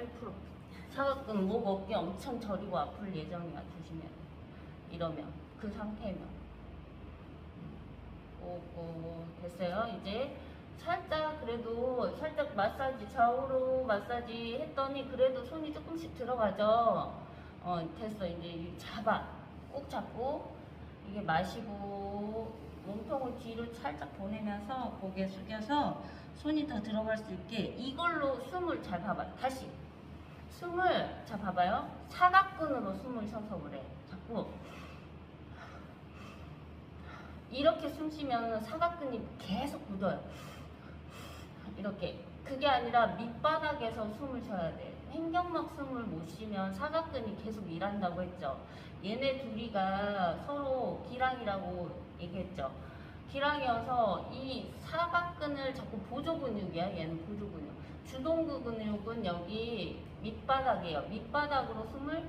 빨리 풀어. 사각근 목 어깨 엄청 저리고 아플 예정이야 돼. 이러면 그 상태면. 오고 됐어요. 이제 살짝 그래도 살짝 마사지 좌우로 마사지 했더니 그래도 손이 조금씩 들어가죠? 어 됐어. 이제 이 잡아. 꼭 잡고 이게 마시고 몸통을 뒤로 살짝 보내면서 고개 숙여서 손이 더 들어갈 수 있게 이걸로 숨을 잘 봐봐. 다시 숨을 자 봐봐요. 사각근으로 숨을 쉬어서 그래. 자꾸. 이렇게 숨 쉬면 사각근이 계속 굳어요. 이렇게. 그게 아니라 밑바닥에서 숨을 쉬어야 돼. 횡격막 숨을 못 쉬면 사각근이 계속 일한다고 했죠. 얘네 둘이가 서로 기랑이라고 얘기했죠 기랑이어서 이 사각근을 자꾸 보조 근육이야 얘는 보조 근육. 주동근 근육은 여기 밑바닥이에요. 밑바닥으로 숨을